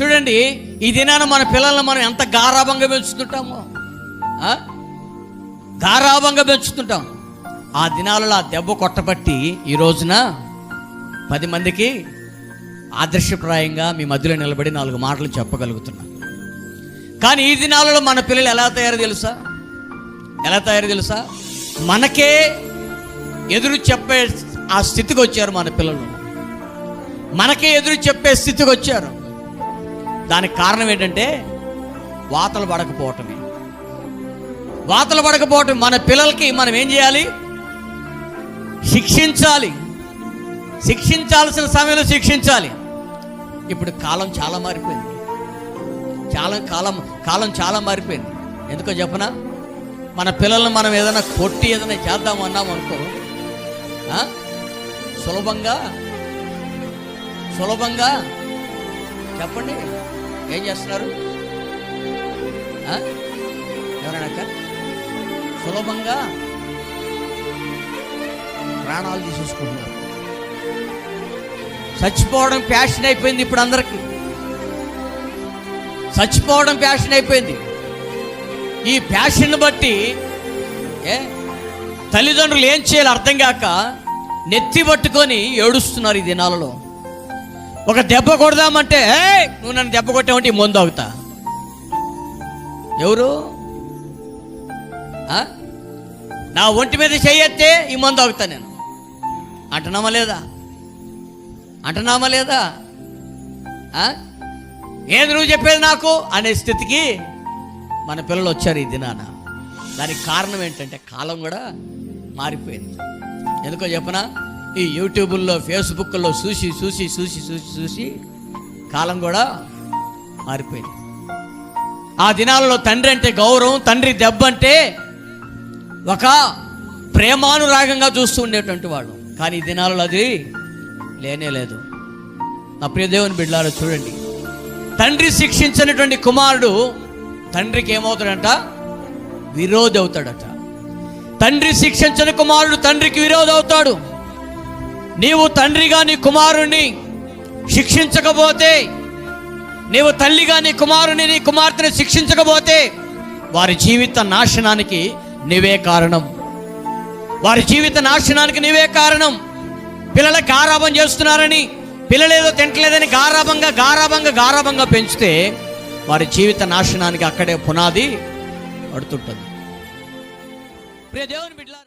చూడండి ఈ దినాన మన పిల్లల్ని మనం ఎంత గారాభంగా పెంచుతుంటామో. గారాభంగా పెంచుతుంటాం. ఆ దినాలలో ఆ దెబ్బ కొట్టబట్టి ఈ రోజున పది మందికి ఆదర్శప్రాయంగా మీ మధ్యలో నిలబడి నాలుగు మాటలు చెప్పగలుగుతున్నాం. కానీ ఈ దినాలలో మన పిల్లలు ఎలా తయారు తెలుసా? ఎలా తయారు తెలుసా? మనకే ఎదురు చెప్పే ఆ స్థితికి వచ్చారు మన పిల్లలు. మనకే ఎదురు చెప్పే స్థితికి వచ్చారు. దానికి కారణం ఏంటంటే వాతలు పడకపోవటమే. వాతలు పడకపోవటం మన పిల్లలకి మనం ఏం చేయాలి? శిక్షించాలి. శిక్షించాల్సిన సమయంలో శిక్షించాలి. ఇప్పుడు కాలం చాలా మారిపోయింది. చాలా కాలం కాలం చాలా మారిపోయింది. ఎందుకో చెప్పనా? మన పిల్లల్ని మనం ఏదైనా కొట్టి ఏదైనా చేద్దాం అన్నాం అనుకో సులభంగా సులభంగా చెప్పండి. ఏం చేస్తున్నారు? ఆ? ఎవరైనా అక్క? సులభంగా ప్రాణాలు తీసేసుకుంటున్నారు. చచ్చిపోవడం ప్యాషన్ అయిపోయింది ఇప్పుడు అందరికీ. చచ్చిపోవడం ప్యాషన్ అయిపోయింది. ఈ ప్యాషన్ బట్టి ఏ? తల్లిదండ్రులు ఏం చేయాలి అర్థం కాక నెత్తి పట్టుకొని ఏడుస్తున్నారు ఈ దినాలలో. ఒక దెబ్బ కొడదామంటే "ఏ, నువ్వు నన్ను దెబ్బ కొట్టావంటే ఈ మందు అవుతా ఎవరు? ఆ? నా ఒంటి మీద చెయ్యెత్తే ఈ మందు అవుతా నేను. అంటున్నామా లేదా? అంటున్నామా లేదా? ఏది నువ్వు చెప్పేది నాకు అనే స్థితికి మన పిల్లలు వచ్చారు ఈ దినాన. దానికి కారణం ఏంటంటే కాలం కూడా మారిపోయింది. ఎందుకో చెప్పనా? ఈ యూట్యూబుల్లో ఫేస్బుక్లో చూసి చూసి చూసి చూసి చూసి కాలం కూడా మారిపోయింది. ఆ దినాలలో తండ్రి అంటే గౌరవం తండ్రి దెబ్బ అంటే ఒక ప్రేమానురాగంగా చూస్తూ ఉండేటువంటి వాడు. కానీ ఈ దినాలలో అది లేనే లేదు. నా ప్రియదేవుని బిడ్డలారా చూడండి. తండ్రి శిక్షించినటువంటి కుమారుడు తండ్రికి ఏమవుతాడంట? విరోధి అవుతాడట తండ్రి శిక్షించని కుమారుడు తండ్రికి విరోధి అవుతాడు నీవు తండ్రిగా నీ కుమారుణ్ణి శిక్షించకపోతే నీవు తల్లిగా నీ కుమారుని నీ కుమార్తెని శిక్షించకపోతే వారి జీవిత నాశనానికి నీవే కారణం. వారి జీవిత నాశనానికి నీవే కారణం. పిల్లలకు గారాభం చేస్తున్నారని పిల్లలేదో తింటలేదని గారాభంగా గారాభంగా గారాభంగా పెంచితే వారి జీవిత నాశనానికి అక్కడే పునాది పడుతుంటుంది. ప్రియ దేవుని బిడ్డ